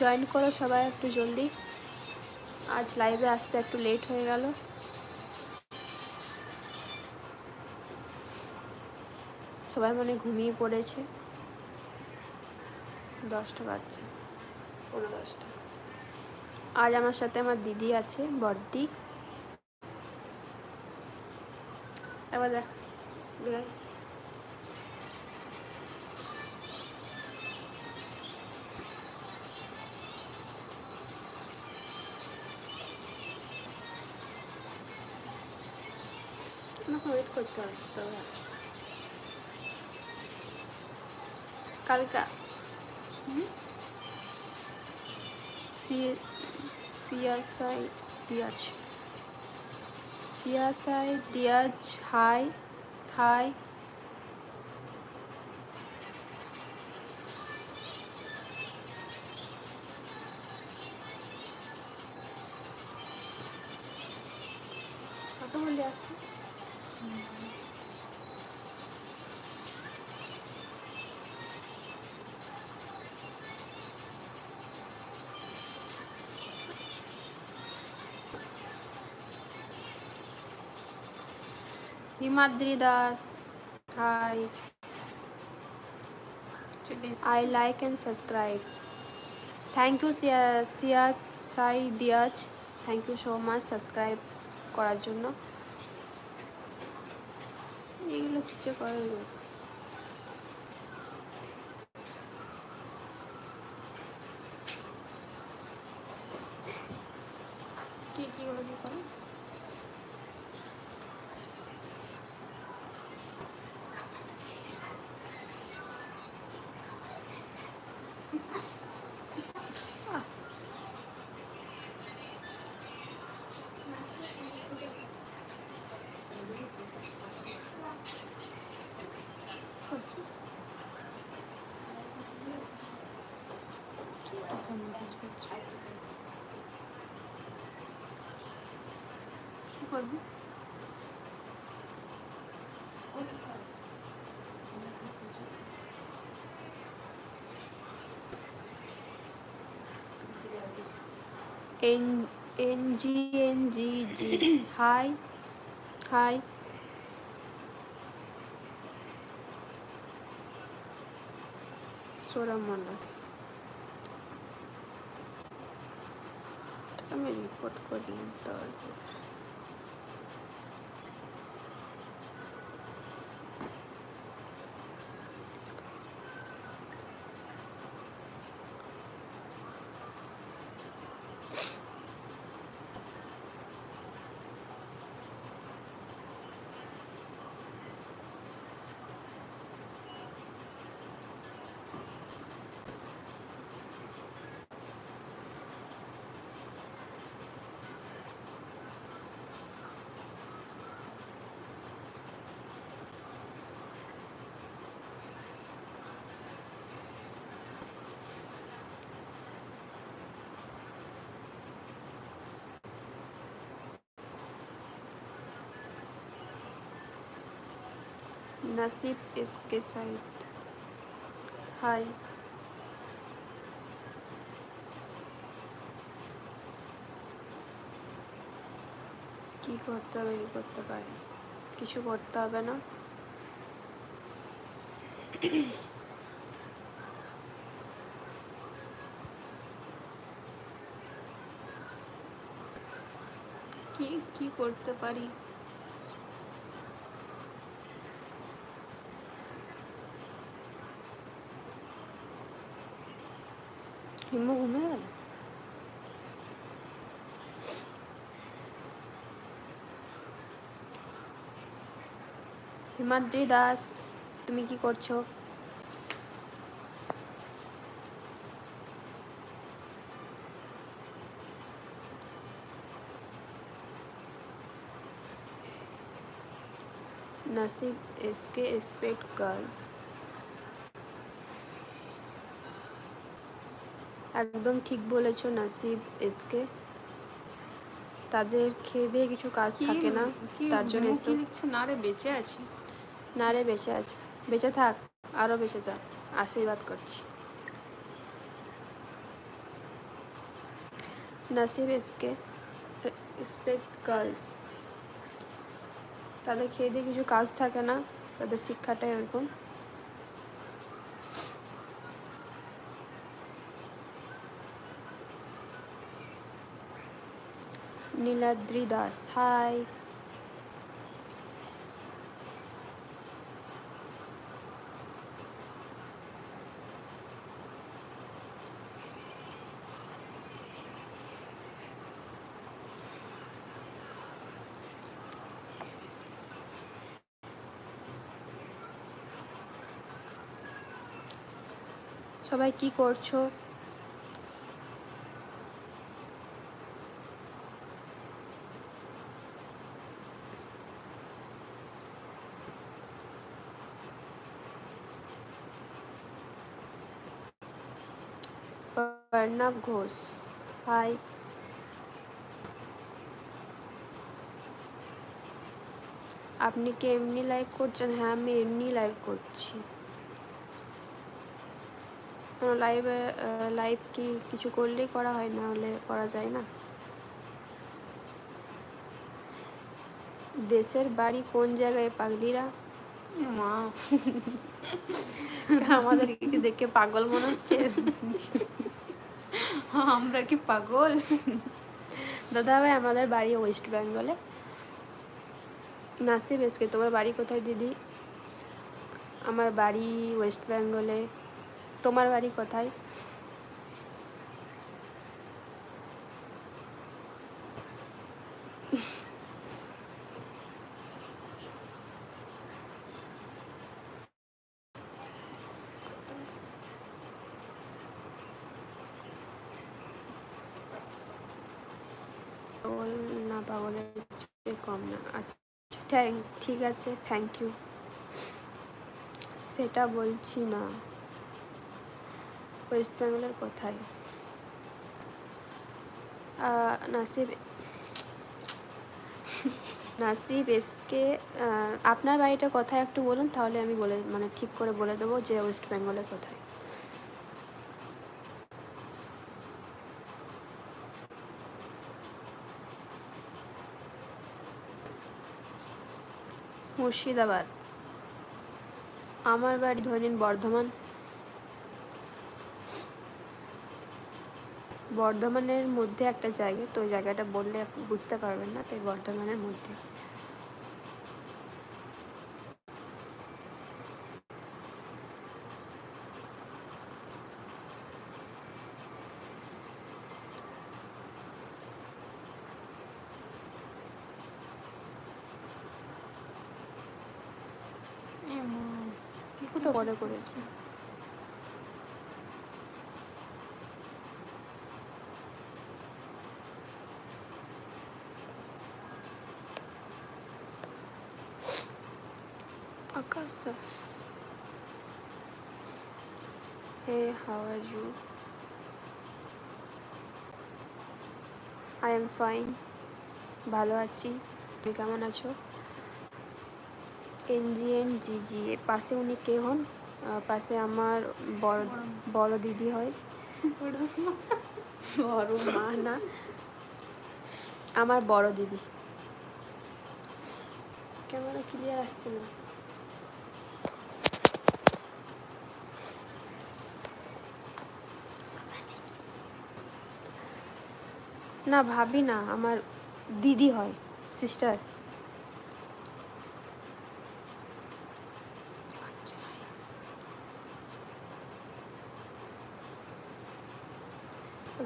Join করো সবাই একটু জলদি। আজ লাইভে আসতে একটু লেট হয়ে গেল। সবাই মানে ঘুমিয়ে পড়েছে। দশটা বাজছে পনেরো দশটা। আজ আমার সাথে আমার দিদি আছে বড়দি এবার দেখ দেখ। আমাকে ওয়েট করতে হবে তবে কালকা সিয়াসাই দিয়াজ সিয়াসাই Diaz hi hi Himadri Das hi I like and subscribe thank you সিয়া সাই Diaz thank you so much subscribe করার জন্য। এগুলো কিছু করে না। কি কি গুলো কি করে করছিস কি করবি এন এন জি এন জি জি হাই হাই చూడమన్నాడు తమిళ పట్టుకొని নাসিব এস কে সাইদ। হাই। কি করতে হবে, কি করতে পারি? কিছু করতে হবে না? কি কি করতে পারি? হিমু ঘুমে গেল হিমাদ্রি দাস তুমি কি করছ নাসিব এসকে রেসপেক্ট গার্লস একদম ঠিক বলেছ নাসিব এসকে তাদের খেয়ে দিয়ে কিছু কাজ থাকে না তার জন্য না রে বেঁচে আছি। না রে বেঁচে আছি। বেঁচে থাক আরও বেঁচে থাক। আশীর্বাদ করছি। নাসিব এসকে স্পেক্ট গার্লস তাদের খেয়ে দিয়ে কিছু কাজ থাকে না তাদের শিক্ষাটাই ওরকম নীলাদ্রি দাস হাই সবাই কি করছ? প্রণব ঘোষ। হাই আপনি কি এমনি লাইভ করছেন? হ্যাঁ আমি এমনি লাইভ করছি। লাইভে লাইভ কি কিছু করলেই করা হয়? না হলে করা যায় না? দেশের বাড়ি কোন জায়গায়, পাগলিরা? মা। আমাদেরকে দেখে পাগল মনে হচ্ছে। আমরা কি পাগল? দাদা ভাই আমাদের বাড়ি ওয়েস্ট বেঙ্গলে। নাসি এসকে, তোমার বাড়ি কোথায়, দিদি? আমার বাড়ি ওয়েস্ট বেঙ্গলে। তোমার বাড়ি কোথায় পাগল না পাগলের কম না। আচ্ছা থ্যাংক ঠিক আছে থ্যাংক ইউ সেটা বলছি না। ওয়েস্ট বেঙ্গলের কোথায় নাসিব নাসিব এসকে আপনার বাড়িটা কোথায় একটু বলুন, তাহলে আমি বলে মানে ঠিক করে বলে দেবো যে ওয়েস্ট বেঙ্গলের কোথায় মুর্শিদাবাদ। আমার বাড়ি ধরে নিন বর্ধমান। বর্ধমানের মধ্যে একটা জায়গা, তো ওই জায়গাটা বললে বুঝতে পারবেন না, তাই বর্ধমানের মধ্যে এ মা, কি কত করে করেছে। Akash Das. Hey, how are you? I am fine. ভালো আছি। তুমি কেমন আছো? এনজিএন, জিজি পাশে উনি কে হন? পাশে আমার বড় বড় দিদি হয়। বড় মা না, আমার বড় দিদি। ক্যামেরা ক্লিয়ার আসছে না। না, ভাবি না, আমার দিদি হয় সিস্টার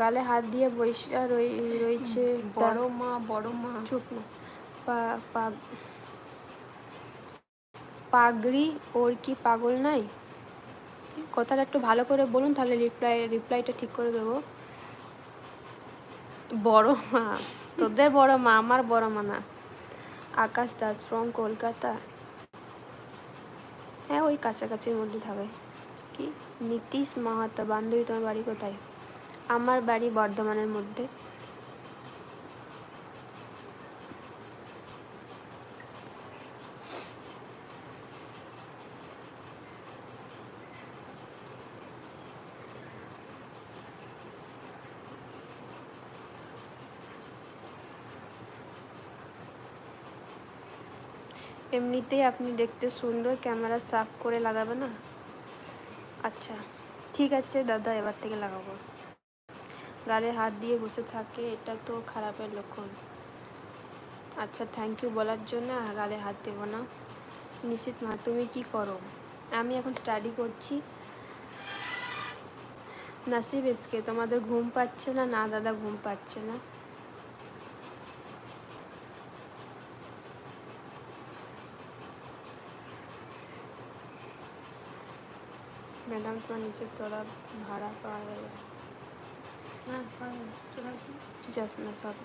গালে হাত দিয়ে বৈশা রয়েছে বড় মা বড় মা। চুপ। না পাগড়ি ওর কি পাগল নাই? কথাটা একটু ভালো করে বলুন তাহলে রিপ্লাই রিপ্লাইটা ঠিক করে দেবো। বড় মা তোদের বড় মা আমার বড় মা না। আকাশ দাস ফ্রম কলকাতা। হ্যাঁ ওই কাছাকাছির মধ্যে থাকে। কি? নীতিশ মাহাতো বান্ধবী তোমার বাড়ি কোথায়? আমার বাড়ি বর্ধমানের মধ্যে। এমনিতেই আপনি দেখতে সুন্দর, ক্যামেরা সাফ করে লাগাবে না? আচ্ছা ঠিক আছে দাদা, এবার থেকে লাগাবো। গালে হাত দিয়ে বসে থাকে, এটা তো খারাপের লক্ষণ। আচ্ছা থ্যাংক ইউ বলার জন্য গালে হাত দেবো না। নিশ্চিত মা, তুমি কি করো? আমি এখন স্টাডি করছি। নাসিব এসকে, তোমাদের ঘুম পাচ্ছে না? না, দাদা ঘুম পাচ্ছে না। ম্যাডাম, তোমার নিচের তোরা ভাড়া পাওয়া যাবে ঠিক আছে না সব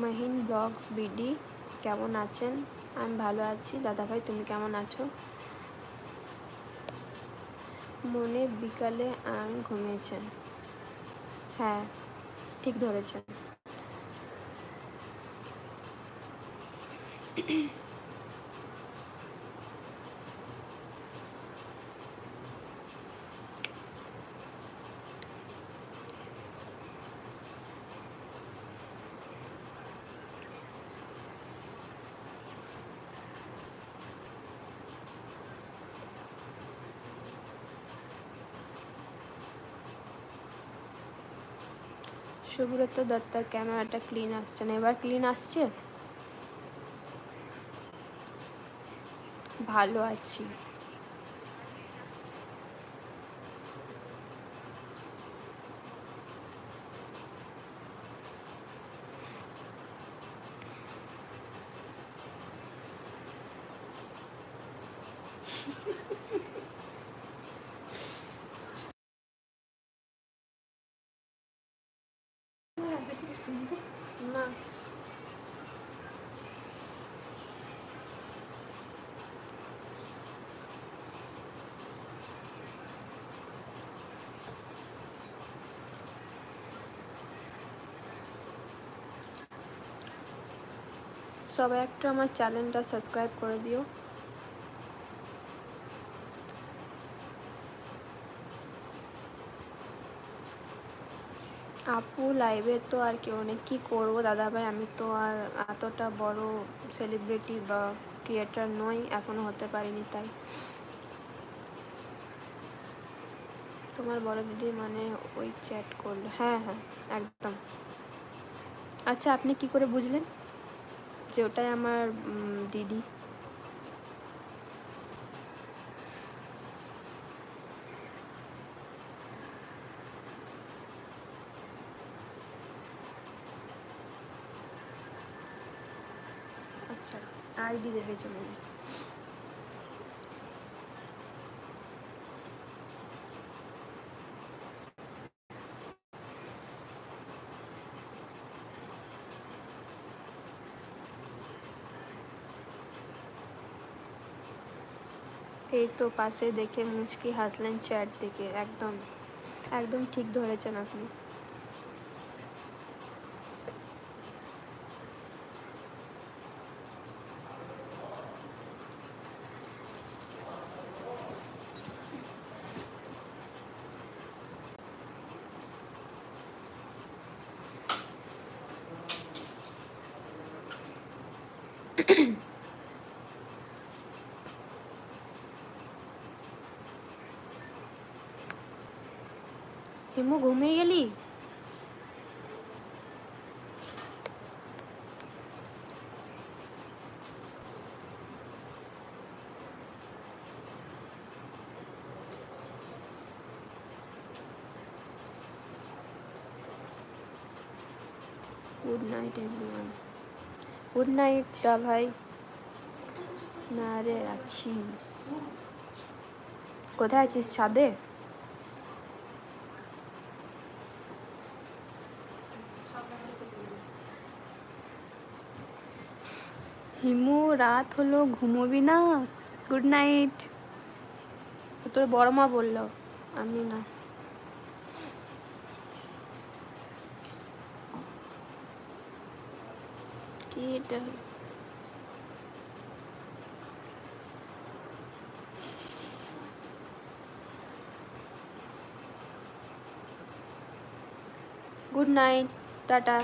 মহিন ব্লগস বিডি কেমন আছেন? আমি ভালো আছি। দাদা ভাই তুমি কেমন আছো? মনে বিকালে আমি ঘুমিয়েছেন হ্যাঁ ঠিক ধরেছেন। সুব্রত দত্ত ক্যামেরাটা ক্লিন আসছে না। এবার ক্লিন আসছে? ভালো আছি শুনতে না সবাই একটু আমার চ্যানেলটা সাবস্ক্রাইব করে দিও। আপু লাইভে তো আর কেউ নেই কী করব দাদাভাই, আমি তো আর এতটা বড় সেলিব্রিটি বা ক্রিয়েটার নই, এখনও হতে পারিনি তাই। তোমার বড় দিদি মানে ওই চ্যাট করল। হ্যাঁ হ্যাঁ একদম। আচ্ছা আপনি কি করে বুঝলেন? যে ওটাই আমার দিদি আচ্ছা আইডি দেখেছে মনে হয়। এই তো পাশে দেখে মুচকি হাসলেন চ্যাট দেখে একদম একদম ঠিক ধরেছেন আপনি। হিমু ঘুমিয়ে গেলি? Good night everyone good night দা ভাই। না রে আছি কোথায় আছিস, ছাদে? হিমু, রাত হলো, ঘুমোবি না? গুড নাইট তোর বড় মা বলল, আমি না। এটা? Good night tata.